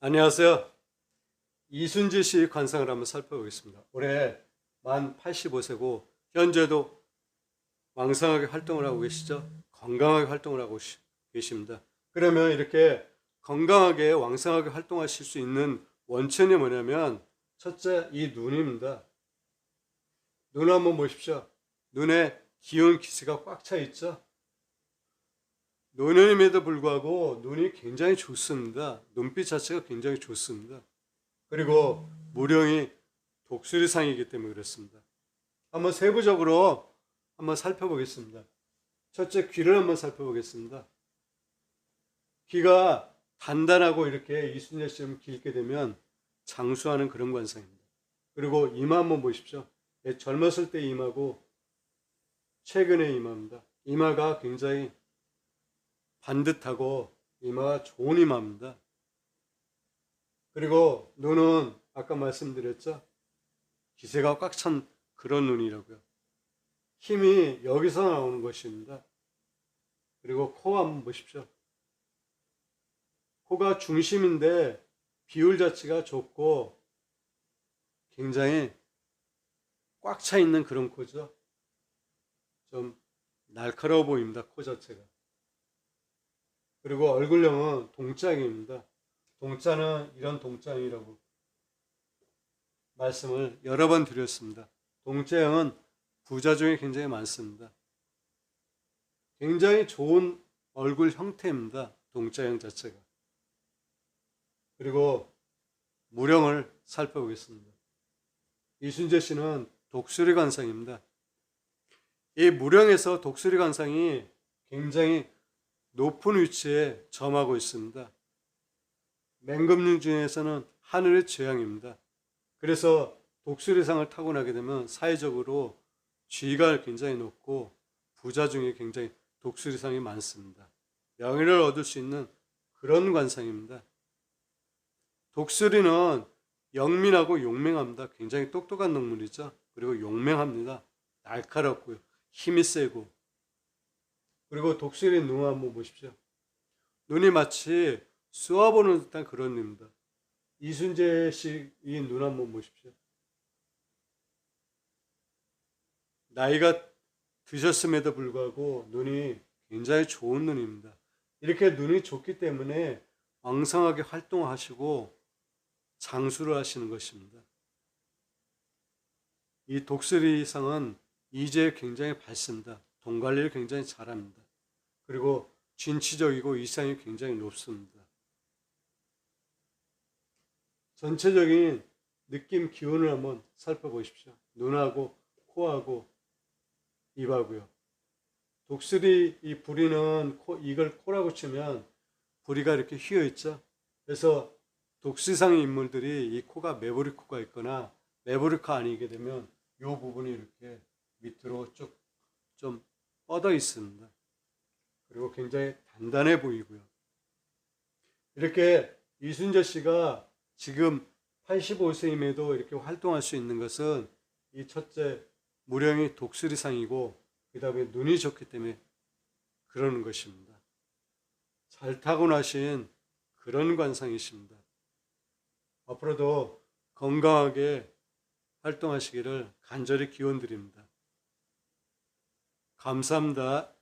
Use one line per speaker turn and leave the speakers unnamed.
안녕하세요. 이순재 씨 관상을 한번 살펴보겠습니다. 올해 만 85세고 현재도 왕성하게 활동을 하고 계시죠? 건강하게 활동을 하고 시- 계십니다. 그러면 이렇게 건강하게 왕성하게 활동하실 수 있는 원천이 뭐냐면 첫째 이 눈입니다. 눈 한번 보십시오. 눈에 기운 기세가 꽉 차 있죠? 노년임에도 불구하고 눈이 굉장히 좋습니다. 눈빛 자체가 굉장히 좋습니다. 그리고 무령이 독수리상이기 때문에 그렇습니다. 한번 세부적으로 한번 살펴보겠습니다. 첫째 귀를 한번 살펴보겠습니다. 귀가 단단하고 이렇게 이순재 씨처럼 길게 되면 장수하는 그런 관상입니다. 그리고 이마 한번 보십시오. 예, 젊었을 때 이마고 최근의 이마입니다. 이마가 굉장히 반듯하고 이마가 좋은 이마입니다. 그리고 눈은 아까 말씀드렸죠? 기세가 꽉 찬 그런 눈이라고요. 힘이 여기서 나오는 것입니다. 그리고 코 한번 보십시오. 코가 중심인데 비율 자체가 좋고 굉장히 꽉 차 있는 그런 코죠. 좀 날카로워 보입니다. 코 자체가. 그리고 얼굴형은 동짱입니다. 동자는 이런 동짱이라고 말씀을 여러 번 드렸습니다. 동자형은 부자 중에 굉장히 많습니다. 굉장히 좋은 얼굴 형태입니다. 동자형 자체가. 그리고 무령을 살펴보겠습니다. 이순재 씨는 독수리 관상입니다. 이 무령에서 독수리 관상이 굉장히 높은 위치에 점하고 있습니다. 맹금융 중에서는 하늘의 재앙입니다. 그래서 독수리상을 타고나게 되면 사회적으로 지위가 굉장히 높고 부자 중에 굉장히 독수리상이 많습니다. 명예를 얻을 수 있는 그런 관상입니다. 독수리는 영민하고 용맹합니다. 굉장히 똑똑한 동물이죠. 그리고 용맹합니다. 날카롭고요. 힘이 세고. 그리고 독수리 눈 한번 보십시오. 눈이 마치 쏘아보는 듯한 그런 눈입니다. 이순재 씨이눈 한번 보십시오. 나이가 드셨음에도 불구하고 눈이 굉장히 좋은 눈입니다. 이렇게 눈이 좋기 때문에 왕성하게 활동하시고 장수를 하시는 것입니다. 이 독수리상은 이제 굉장히 밝습니다. 돈 관리를 굉장히 잘합니다. 그리고 진취적이고 이상이 굉장히 높습니다. 전체적인 느낌 기운을 한번 살펴보십시오. 눈하고 코하고 입하고요. 독수리 이 부리는 코, 이걸 코라고 치면 부리가 이렇게 휘어 있죠. 그래서 독수리상의 인물들이 이 코가 매부리 코가 있거나 매부리 코 아니게 되면 이 부분이 이렇게 밑으로 쭉좀 뻗어 있습니다. 그리고 굉장히 단단해 보이고요. 이렇게 이순재 씨가 지금 85세임에도 이렇게 활동할 수 있는 것은 이 첫째 무령이 독수리상이고 그 다음에 눈이 좋기 때문에 그러는 것입니다. 잘 타고나신 그런 관상이십니다. 앞으로도 건강하게 활동하시기를 간절히 기원드립니다. 감사합니다.